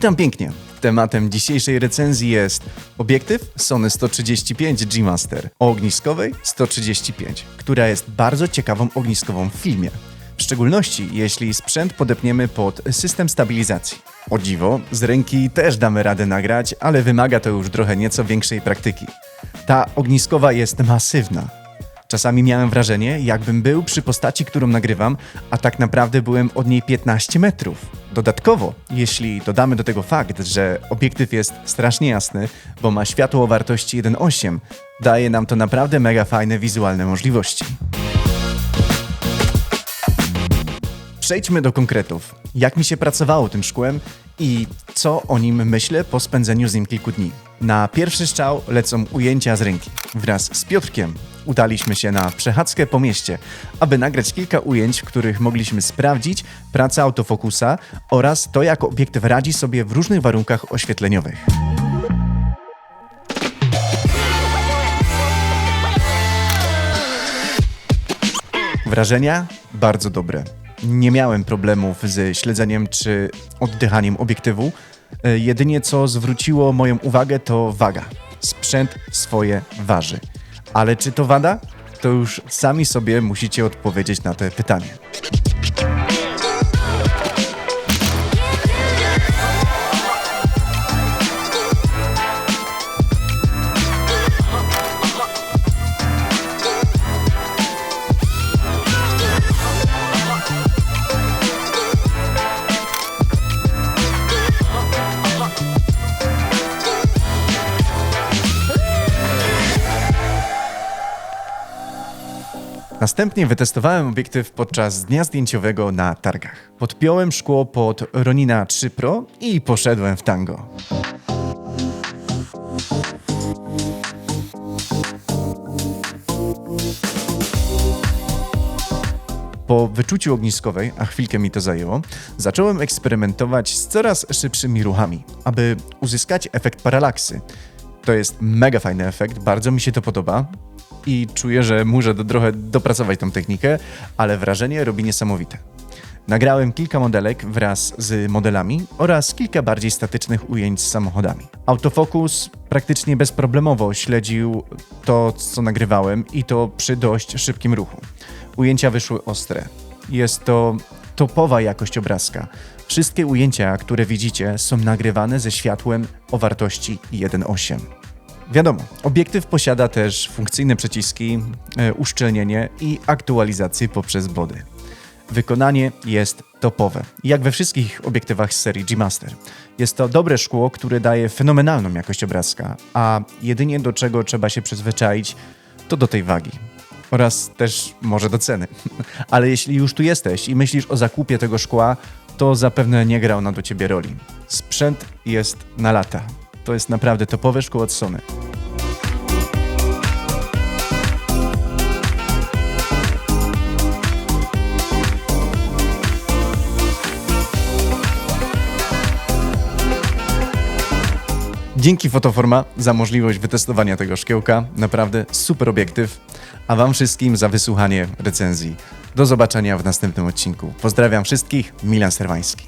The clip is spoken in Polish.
Witam pięknie. Tematem dzisiejszej recenzji jest obiektyw Sony 135 G Master o ogniskowej 135, która jest bardzo ciekawą ogniskową w filmie. W szczególności jeśli sprzęt podepniemy pod system stabilizacji. O dziwo, z ręki też damy radę nagrać, ale wymaga to już trochę nieco większej praktyki. Ta ogniskowa jest masywna, Czasami miałem wrażenie, jakbym był przy postaci, którą nagrywam, a tak naprawdę byłem od niej 15 metrów. Dodatkowo, jeśli dodamy do tego fakt, że obiektyw jest strasznie jasny, bo ma światło o wartości 1.8, daje nam to naprawdę mega fajne wizualne możliwości. Przejdźmy do konkretów. Jak mi się pracowało tym szkłem i co o nim myślę po spędzeniu z nim kilku dni. Na pierwszy strzał lecą ujęcia z ręki. Wraz z Piotrkiem udaliśmy się na przechadzkę po mieście, aby nagrać kilka ujęć, w których mogliśmy sprawdzić pracę autofokusa oraz to, jak obiektyw radzi sobie w różnych warunkach oświetleniowych. Wrażenia bardzo dobre. Nie miałem problemów ze śledzeniem czy oddychaniem obiektywu. E, Jedynie co zwróciło moją uwagę to waga. Sprzęt swoje waży. Ale czy to wada? To już sami sobie musicie odpowiedzieć na te pytanie. Następnie wytestowałem obiektyw podczas dnia zdjęciowego na targach. Podpiąłem szkło pod Ronina 3 Pro i poszedłem w tango. Po wyczuciu ogniskowej, a chwilkę mi to zajęło, zacząłem eksperymentować z coraz szybszymi ruchami, aby uzyskać efekt paralaksy. To jest mega fajny efekt, bardzo mi się to podoba i czuję, że muszę do, trochę dopracować tą technikę, ale wrażenie robi niesamowite. Nagrałem kilka modelek wraz z modelami oraz kilka bardziej statycznych ujęć z samochodami. Autofokus praktycznie bezproblemowo śledził to, co nagrywałem i to przy dość szybkim ruchu. Ujęcia wyszły ostre. Jest to topowa jakość obrazka. Wszystkie ujęcia, które widzicie, są nagrywane ze światłem o wartości 1.8. Wiadomo, obiektyw posiada też funkcyjne przyciski, e, uszczelnienie i aktualizację poprzez body. Wykonanie jest topowe, jak we wszystkich obiektywach z serii G-Master. Jest to dobre szkło, które daje fenomenalną jakość obrazka, a jedynie do czego trzeba się przyzwyczaić, to do tej wagi. Oraz też może do ceny. Ale jeśli już tu jesteś i myślisz o zakupie tego szkła, to zapewne nie gra ona do ciebie roli. Sprzęt jest na lata. To jest naprawdę topowe szkło od Sony. Dzięki Fotoforma za możliwość wytestowania tego szkiełka. Naprawdę super obiektyw. A Wam wszystkim za wysłuchanie recenzji. Do zobaczenia w następnym odcinku. Pozdrawiam wszystkich, Milan Serwański.